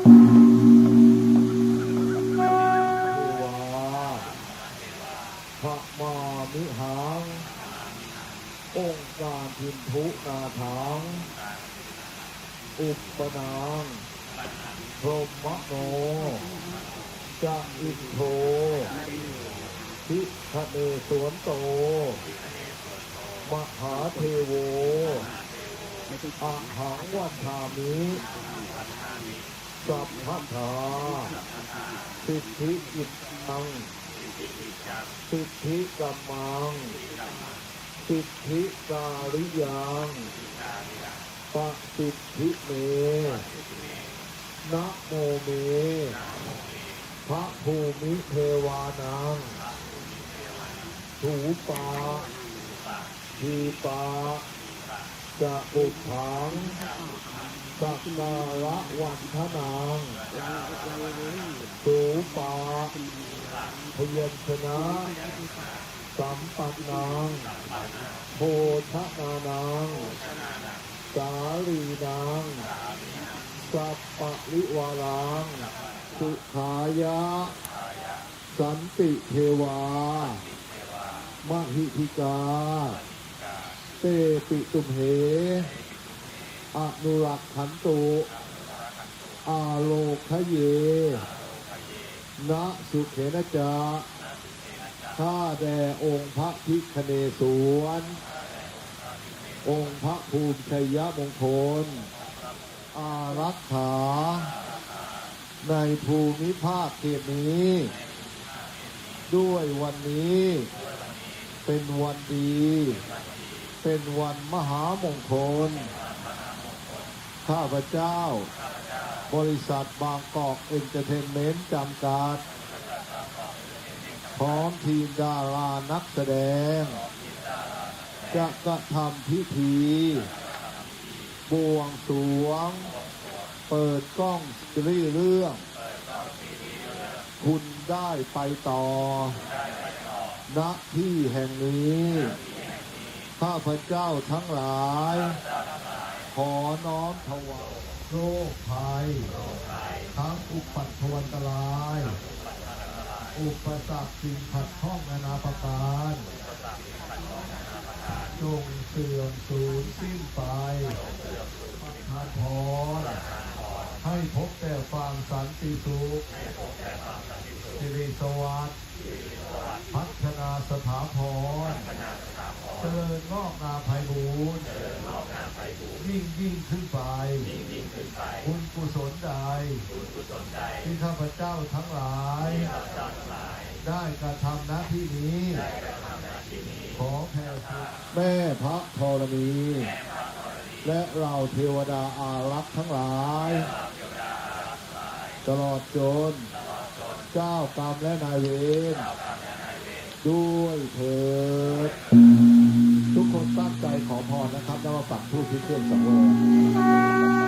พระมามิหังองค์การพินทุนาถัง อุปนางพรหมโนจะอิโทพิเนสวนโต มหาเทโวอหังวันทามิ สัพพทาสิทธิอิตังสิทธิกัมมังสิทธิการิยังปะสิทธิเมนะโมเมพระภูมิเทวานังถูปาทีปาจะอุถัง สักการะวันทนังสูปาพยัญชนะสัมปันนังโพธนานังสาลีนังสัพปะริวารังสุขายะ สันติเทวามหิธิกา เตปิตุมเห อนุรักขันตุอาโลคเยนะสุเขนะจาข้าแด่องค์พระพิคเนศวร องค์พระภูมิชัยมงคล อารักขา ในภูมิภาคเขตนี้ ด้วยวันนี้ เป็นวันดี เป็นวันมหามงคล ข้าพเจ้า บริษัทบางกอกเอนเตอร์เทนเมนต์จำกัด พร้อมทีมดารานักแสดง จะกระทำพิธี บวงสรวง เปิดกล้องซีรีส์เรื่อง คุณได้ไปต่อ ณที่แห่งนี้ ข้าพเจ้าทั้งหลาย ขอน้อมถวายโรคภัย ทั้งอุปัตถวันตราย อุปสรรคสิ่งขัดข้องนานาประการจงเสื่อมสูญสิ้นไปประทานพรให้พบแต่ความสันติสุขสิริสวัสดิ์พัฒ นาสถาพรเจริญงอกงามไพบูรณ์ยิ่งยิ่งขึ้นไป คุณกุศลใด ที่ข้าพเจ้าทั้งหลาย ได้กระทำหน้าที่นี้ ขอแผ่คุณแม่พระธรณี และเราเทวดาอารักษ์ทั้งหลาย ตลอดจน เจ้ากรรมและนายเวร ด้วยเถิดทุกคนตั้งใจขอพรนะครับ แล้วมาปักทูปที่เครื่องสังเวย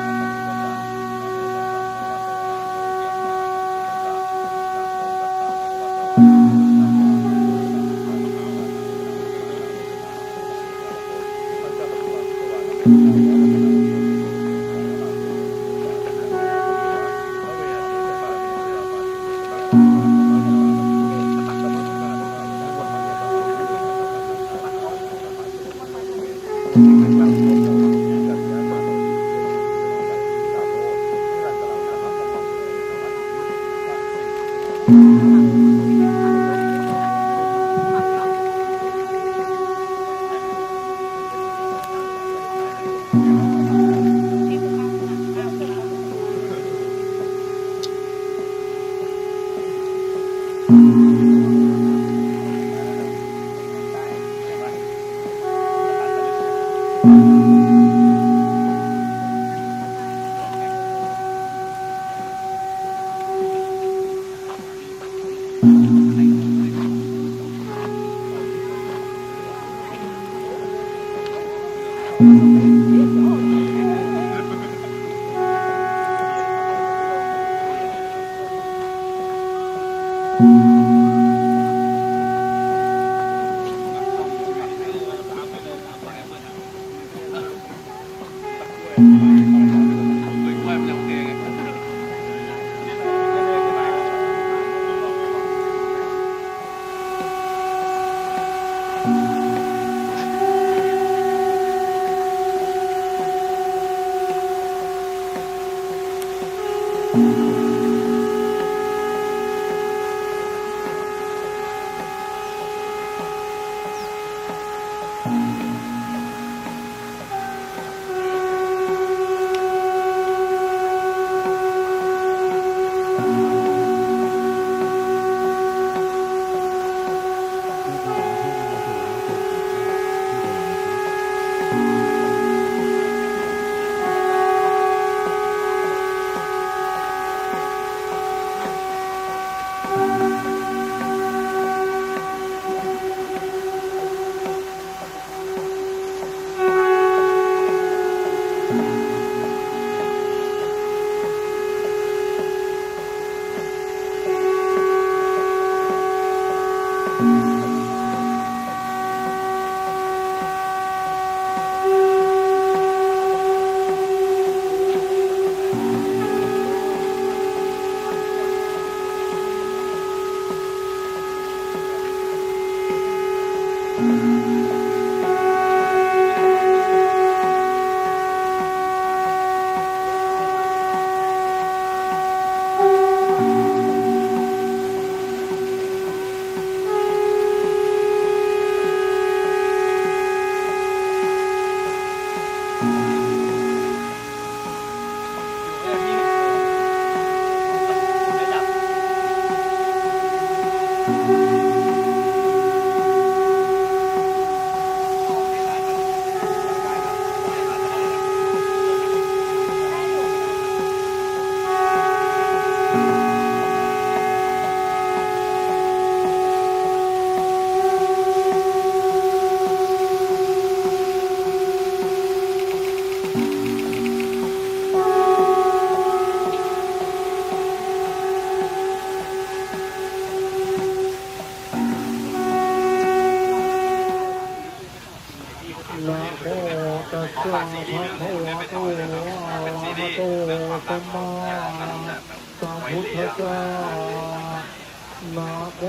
นะโม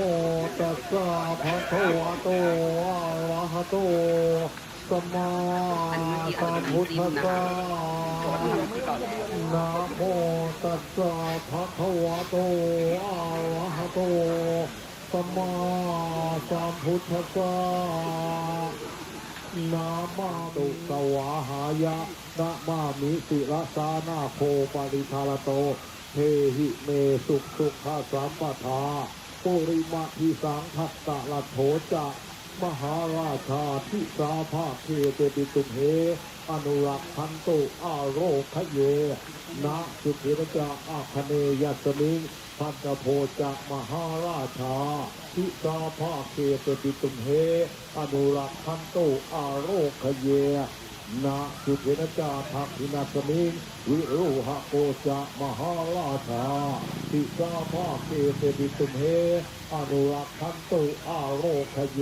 ตัสสะภะคะวะโตอะระหะโตสัมมาสัมพุทธัสสะนะโมตัสสะภะคะวะโตอะระหะโตสัมมาสัมพุทธัสสะนามาตุสวาหายะนะมามิสิรสานาโคปริธารโตเทหิเมสุขสุขสัมปทา ปุริมาทิสังทัตตะลัทโถจะมหาราชาทิสาภาคเทเตปิตุเหอนุรักษ์พันตุอาโรคเยนะสุขิรจาอาคเนยัสมิงพันตโพจะมหาราชาทิสาภาคเทเตปิตุเหอนุรักษ์พันตุอาโรคเย นาสุเทนจาทักขินาสมิงวิรุหะโกจะมหาราชาติสาภาเทเตปิตุมเฮอนุรักษันตุอาโรคเย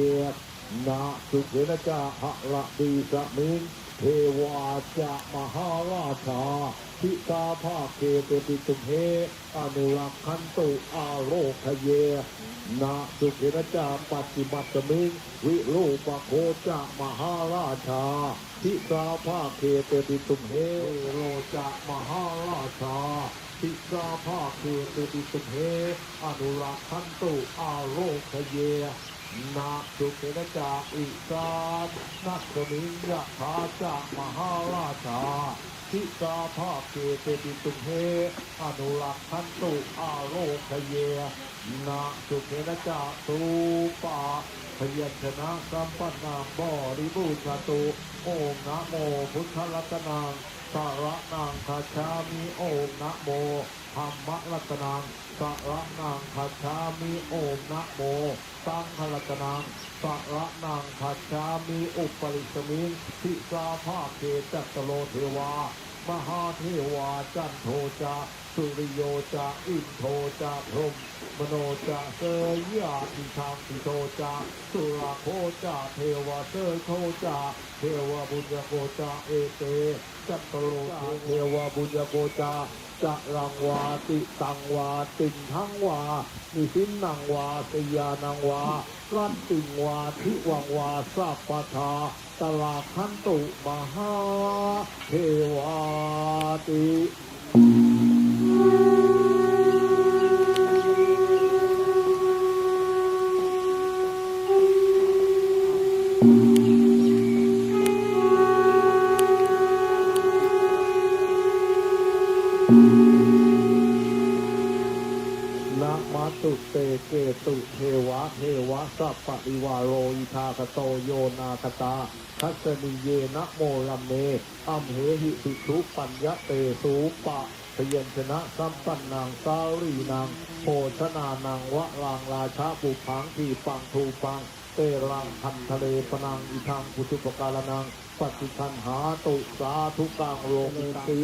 นาสุเทนจาหะระดีสมิงเทวาจะมหาราชา ทิตาภาคเกเตปิตุเหอนุรักขันตุอาโรคเยนะสุเกนจาปฏิบัติมิงวิโรปโคจะมหาราชา ทิตาภาคเกเตปิตุมเหโรจะมหาราชาทิตาภาคเกเตปิตุเหอนุรักขันตุอาโรคเย นาสุเกนจากอิสานนักมิงยะถาจากมหาราชาทิสาภาคเกเตปิตุเฮอนุรักขันตุอาโรคเยนาสุเกนจากตูปาพยัญชนะสัมปนามบริบูรณ์ตุโอมนะโมพุทธรัตนังสารนังคาชามิโอมนะโม ธรรมรัตนังสารนังคาชามิโอมนะโมสังฆรัตนังสระนังขัจฉามิอุปริสมิงทิสาภาเกจัตโลเทวามหาเทวาจันโทจาสุริโยจาอินโทจาพรมมโนจาเสยยาติทางติโทจาสุราโคจาเทวาเสยโทจาเทวบุญญโกจาเอเตจัตโลเทวบุญญโกจา จะรังวาติตังวาติงทั้งวานิสินนังวาสยานังวารันติงวาทิวังวาสัพปทาตลาคันตุมหาเทวาติ ตุเทวะเทวะสัพปิวาโรอิทาคโตโยนาคตาทัศนิเยนะโมลัมเมอัมเหหิปิทุปัญญะเตสูปะพยัญชนะสัมปันนางสาลีนางโภชนานางวะลางราชาปุพังทีปังทูปัง เตรังพันทะเลปนังอิทังพุทุปการนังปฏิคันหาตุสาธุกังโลงสี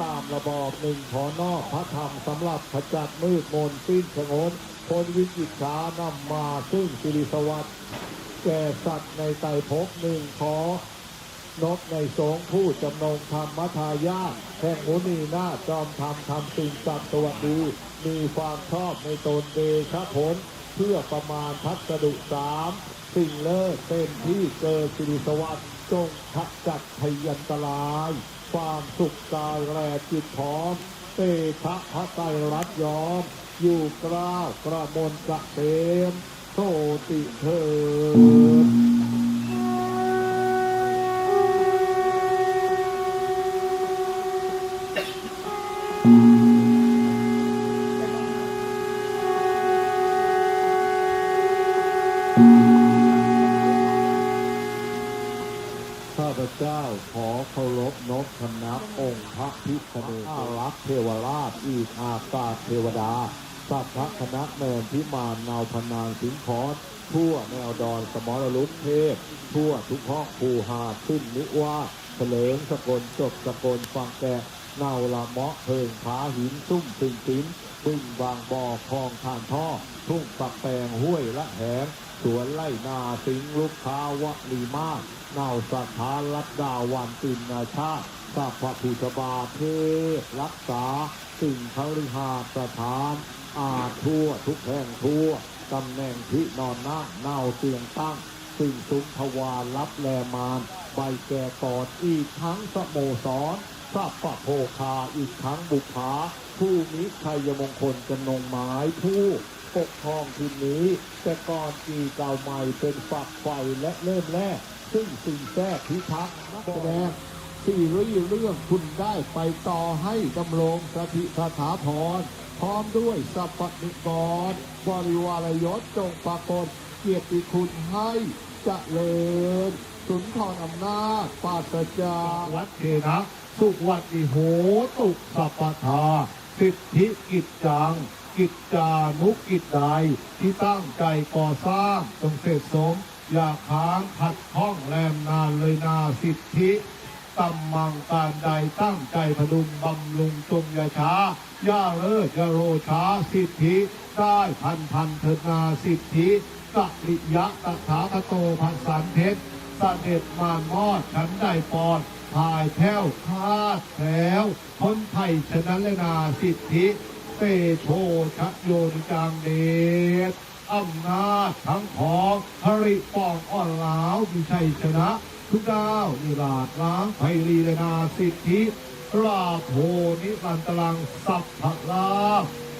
ตามระบอบหนึ่งขอนอกพระธรรมสำหรับขจัดมืดมนสิ้นชงนพ้นวิจิตรานำมาซึ่งสิริสวัสดิ์แก่สัตว์ในไตรภพหนึ่งขอนกในสงผู้จำนงธรรมทายาทแห่งมุนีนาจอมธรรมทำสิ่งสัตว์สวัสดี มีความชอบในตนเดชะผล เพื่อประมาณพัสดุสามสิ่งเลิศเต็มที่เกิดสิริสวัสดิ์จงขจัดพยันตราย ความสุขกายแรจิตพร้อมเตชะพระไตรรัตน์ยอม อยู่กล้าวกระมนกระเตมโสติเถิด องค์พระพิฆเนศอารักษ์เทวราชอีกอากาเทวดาสัพพะคณะเนินพิมานนาวพนางสิงคอนทั่วแนวดอนสมรลุกเทพ ทั่วทุกห้องภูหาดขึ้นนิว่าเถลิงสกลจบสกลฟังแกเนาละเมาะเพิงผาหินซุ่มสิงสินบึงบางบ่อคลองทานท่อ ทุ่งปักแปงห้วยละแหงสวนไล่นาสิงลูกค้าวะลีมาศเนาสถานลัดดาวันตินนาชาติ สัพพพุทธบาทเทพรักษาสิ่งคฤหาสถาน อาจทั่วทุกแห่งทั่วตำแหน่งที่นอนนั่งเน่าเตียงตั้ง สิ่งสุนทวารรับแลมาน ใบแก่กอดอีกทั้งสโมสรสัพพะโภคาอีกทั้งบุภาผู้มิชัยมงคลกนงไม้ผู้ปกครองทีนี้ แต่ก่อนปีเก่าใหม่เป็นฝักไฟและเริ่มแรก ซึ่งสิ่งแทรกพิทักษ์นักแสดง ซีรีเรื่องคุณได้ไปต่อให้ดำรงสถิสถาพร พร้อมด้วยสัพพนิกร บริวารยศจงปรากฏเกียรติคุณให้เจริญสุนทรอำนาจปราศจากวัดเทนะสุวัติโหตุสัพพทา สิทธิกิจจัง กิจจานุกิจใดที่ตั้งใจก่อสร้างจงเสร็จสม อย่าค้างขัดข้องแรมนานเลยนาสิทธิ ตำมังการใดตั้งใจพดุงบำรุงจงยาช้าย่าเลิศอย่าโรช้าสิทธิได้พันพันเถิดนาสิทธิกัลิยะตถาคโตพันสันเพชรเสด็จมามอดฉันได้ปอดพายแพ้วคลาดแถวพ้นไผ่ฉะนั้นเลยนาสิทธิเตโชชโยนจังเดชอำนาจทั้งของฮริปองอ่อนหลาวมีชัยชนะ ทุกดาวนิราชล้างไพรีเลนาสิทธิราโพนิรันตลังสัพพะลา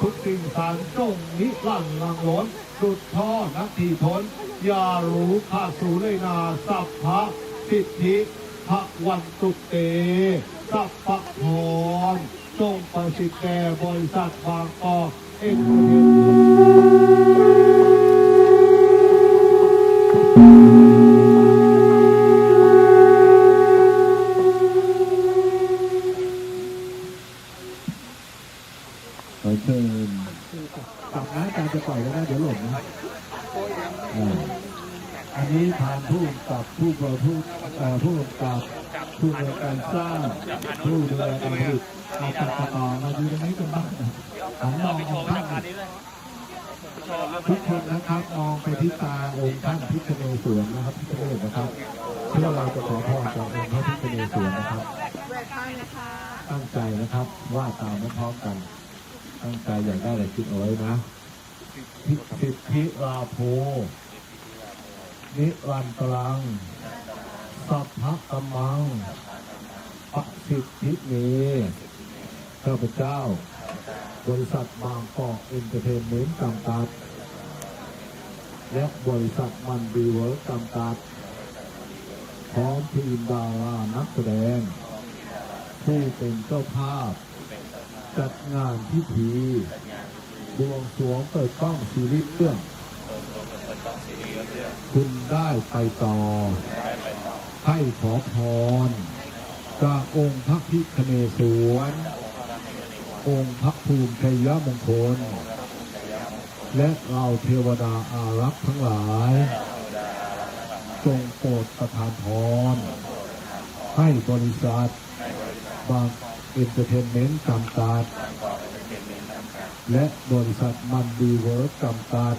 ทุกสิ่งสารจงนิรันลังล้นดุดท่อนักทีทนอย่ารู้ข้าสูเลยนาสัพพะสิทธิพระวันตุเต สัพพะพรจงประสิทธิ์แก่บริษัทบางกอกเอ็นเอร์ อเชิญกลับนะการจะปล่อยแล้วนะเดี๋ยวหล่นนะอ่าอันนี้ทางผู้กับผู้บริผู้เอ่อผู้กับผู้ดูแลการสร้างผู้ดูแลการผลิตมาตัดต่อมาดูตรงนี้กันบ้างหันมององค์ท่านทุกคนนะครับมองไปที่ตาองค์ท่านพิฆเนศวรนะครับพิฆเนศนะครับเพื่อเราจะขอพรจากองค์พระพิฆเนศวรนะครับ ตั้งใจนะครับว่าตามไม่พร้อมกัน ตั้งใจอยากได้อะไรคิดเอาไว้นะทิสิทธิราโพนิรันตรัง สัพพะกมังปสิทธิเมข้าพเจ้า บริษัทบางกอกเอนเตอร์เทนเมนต์จำกัดและบริษัทมันดีเวิร์กจำกัด พร้อมทีมดารานักแสดง ผู้เป็นเจ้าภาพ จัดงานพิธีบวงสรวงเปิดกล้องซีรีส์เรื่อง คุณได้ไปต่อ ให้ขอพรจากองค์พระพิคเนศวร องค์พระภูมิชัยมงคล และเราเทวดาอารักษ์ทั้งหลาย จงโปรดประทานพรให้บริษัทบาง เอนเตอร์เทนเมนต์จำกัดและบริษัทมันดีเวิร์กจำกัด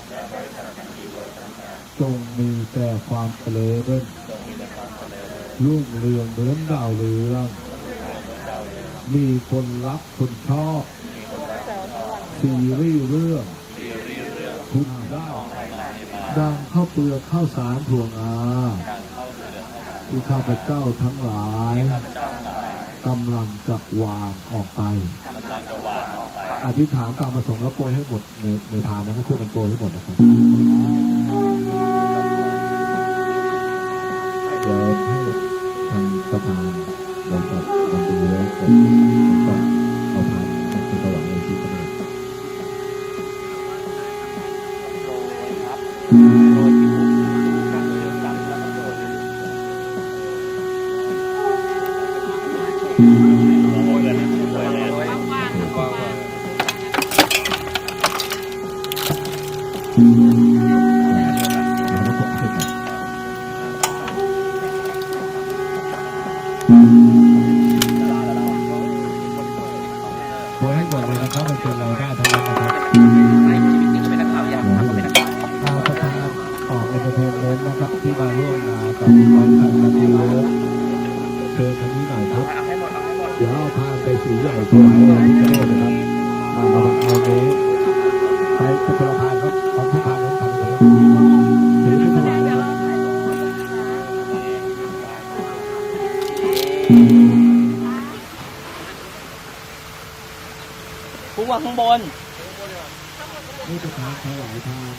จงมีแต่ความเจริญรุ่งเรืองเหมือนดาวเรืองมีคนรักคนชอบซีรีส์เรื่องคุณด้ดังข้าวเปลือกข้าวสารถั่วงาที่ข้าพเจ้าทั้งหลาย กำลังจะวางออกไป อธิษฐานตามประสงค์แล้วโปรยให้หมดในในทานนะครับช่วยกันโปรยให้หมดนะครับเดี๋ยวให้ทางประธานเราจะทำดูแล้ว แล้ ผู้ว่าข้างบนนี่ประธานถวายทาง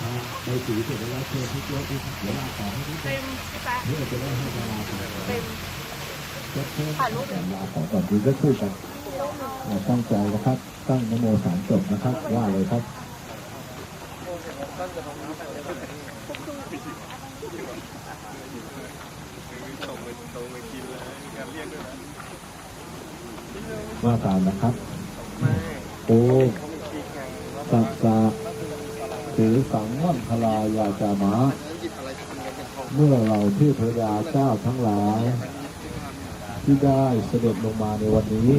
ทางไปสีเสร็จแล้วเชิญทุกยศที่เดี๋ยวลาต่อให้ทุกคนเพื่อจะได้ให้เวลาต่อเต็มถ่ายรูปลาขอก่อนดีก็ช่วยกันตั้งใจนะครับตั้งนโมสามจบนะครับ ว่าเลยครับ ว่าตามนะครับโอ้สัสสะถือสังวัฒพลายาจามะเมื่อเราที่พระยาเจ้าทั้งหลาย ที่ได้เสด็จลงมาในวันนี้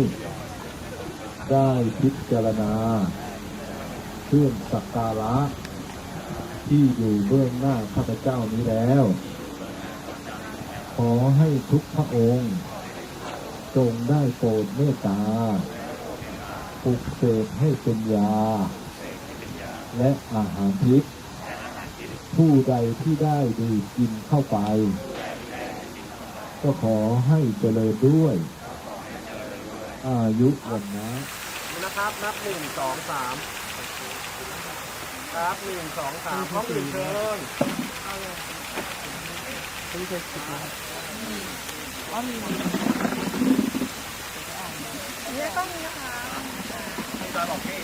ได้พิจารณาเครื่องสักการะที่อยู่เบื้องหน้าข้าพเจ้านี้แล้ว ขอให้ทุกพระองค์จงได้โปรดเมตตาปลุกเสกให้เป็นยา และอาหารทิพย์ผู้ใดที่ได้ดื่มกินเข้าไป ก็ขอให้เจริญด้วย อายุวันนะนะครับ นับหนึ่งสองสามครับหนึ่งสองสามพร้อมหนึ่งเชิญ เนี่ยต้องมีนะคะจอยบอกพี่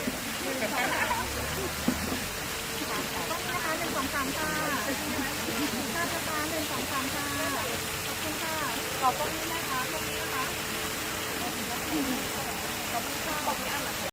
ต้องมีนะคะหนึ่งสองสามค่ะค่าสตาร์หนึ่งสองสามค่ะขอบคุณค่ะขอบตรงนี้นะคะตรงนี้นะคะขอบคุณค่ะ